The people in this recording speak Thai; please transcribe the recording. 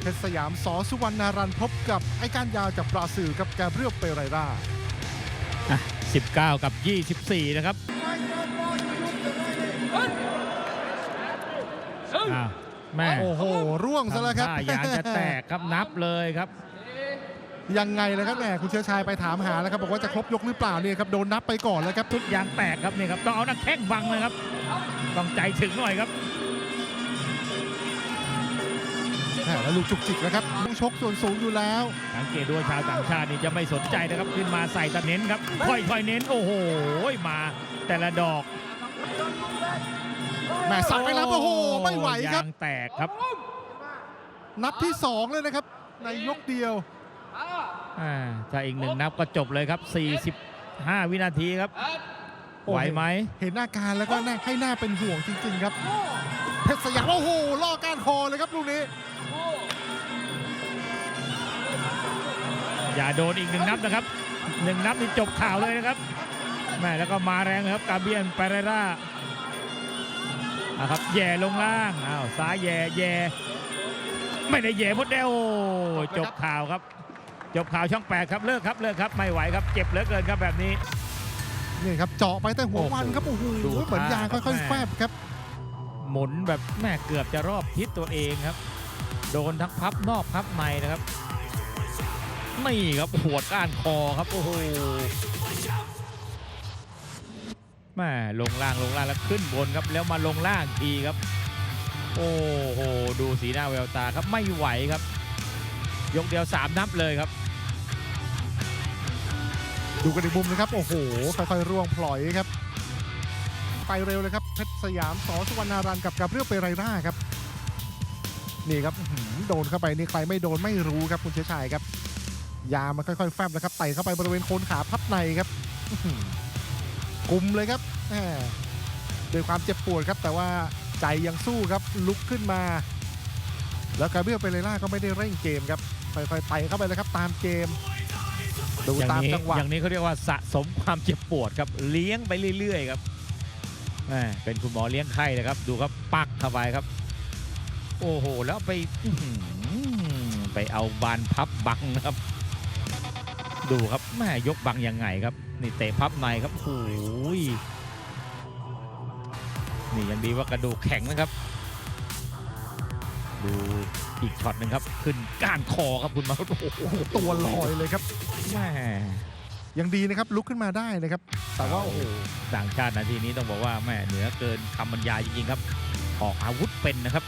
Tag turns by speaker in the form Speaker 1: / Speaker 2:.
Speaker 1: เพชรสยามสอสุวรรณารันพบกับไอ้การยาวจากบราซิลกับแกเบรียลเปเรรา
Speaker 2: อะ19 กับ 24 นะครับอ้าวแม่
Speaker 1: โอ้โห ร่วงซะแล้วครับ
Speaker 2: ทำท่ายางจะแตกครับนับเลยครับ
Speaker 1: ยังไงเลยครับแหมคุณเชื้อชายไปถามหาแล้วครับ บอกว่าจะครบยกหรือเปล่าเนี่ยครับโดนนับไปก่อนแล้วครับ
Speaker 2: ทุกยางแตกครับนี่ครับต้องเอานักแข้งบังเลยครับต้องใจถึงหน่อยครับ
Speaker 1: แหมแล้วลูกจุกจิกนะครับต้องชกส่วนสูงอยู่แล้ว
Speaker 2: สังเกตดูว่าชาวต่างชาตินี่จะไม่สนใจนะครับ ขึ้นมาใส่ตะเน้นครับ ค่อยๆเน้น โอ้โห มาแต่ละดอก
Speaker 1: แหมสักไปแล้วโอ้โห ไม่ไหวครับ
Speaker 2: ยางแตกครับ
Speaker 1: นับที่สองเลยนะครับ ในยกเดียว
Speaker 2: อ่าถ้าอีกหนึ่งนับก็จบเลยครับ 45 วินาทีครับ ไหวไหม
Speaker 1: เห็นหน้าการแล้วก็น่าให้หน้าเป็นห่วงจริง ๆ ครับ เพชรสยามโอ้โหล่อการคอเลยครับลูกนี้
Speaker 2: อย่าโดนอีกหนึ่งนับนะครับหนึ่งนับนี่จบข่าวเลยนะครับแม่แล้วก็มาแรงครับกาเบียนปาเรราอะครับแย่ลงล่างอ้าวซ้ายแย่แย่ไม่ได้แย่หมดแล้วโอ้จบข่าวครับ จบข่าวช่องแปดครับเลิกครับเลิกครับไม่ไหวครับเจ็บเหลือเกินครับแบบนี้
Speaker 1: นี่ครับเจาะไปแต่หัววันครับโอ้โห
Speaker 2: ดู
Speaker 1: เหมือนยาง
Speaker 2: ท่า
Speaker 1: ค่อย
Speaker 2: แม่
Speaker 1: ๆแฟบครับ
Speaker 2: หมุนแบบแม่เกือบจะรอบทิศตัวเองครับ โดนทั้งพับนอกพับในนะครับนี่ครับหัวดก้านคอครับโอ้โหแม่ลงล่างลงล่างแล้วขึ้นบนครับ แล้วมาลงล่างทีครับ โอ้โหดูสีหน้าแววตาครับไม่ไหวครับ ยกเดียวสามนับเลยครับ
Speaker 1: ดูกันอีกมุมนะครับ โอ้โหค่อยๆร่วงพลอยครับ ไปเร็วเลยครับเพชรสยามสอสุวรรณารันกับกาเบรียลเปเรราครับ นี่ครับโดนเข้าไปนี่ใครไม่โดนไม่รู้ครับคุณเชื้อชายครับ ยามันค่อยๆแฟบนะครับไต่เข้าไปบริเวณโคนขาพับในครับอื้อหือกุมเลยครับด้วยความเจ็บปวดครับ แต่ว่าใจยังสู้ครับลุกขึ้นมา แล้วกาเบรียลเปเรราก็ไม่ได้เร่งเกมครับค่อยๆไต่เข้าไปเลยครับ ตามเกมดู
Speaker 2: อย่าง
Speaker 1: ตาม
Speaker 2: นี้
Speaker 1: จังหวะ
Speaker 2: อย่างนี้เขาเรียกว่าสะสมความเจ็บปวดครับเลี้ยงไปเรื่อยๆครับ เป็นคุณหมอเลี้ยงไข้นะครับ ดูครับปักเข้าไปครับ โอ้โห แล้วไปไปเอาบานพับบังนะครับ ดูครับแม่ยกบังยังไงครับ นี่เตะพับในครับโอ้ยนี่ยังดีว่ากระดูกแข็งนะครับ ดูอีกช็อตหนึ่งครับ ขึ้นก้านคอครับคุณมาโอ้โห
Speaker 1: ตัวลอยเลยครับ
Speaker 2: แม่
Speaker 1: ยังดีนะครับลุกขึ้นมาได้นะครับ แต่ว่าโอ้โห
Speaker 2: ต่างชาตินาทีนี้ต้องบอกว่าแม่เหนือเกินคำบรรยายจริงๆครับ ออกอาวุธเป็นนะครับ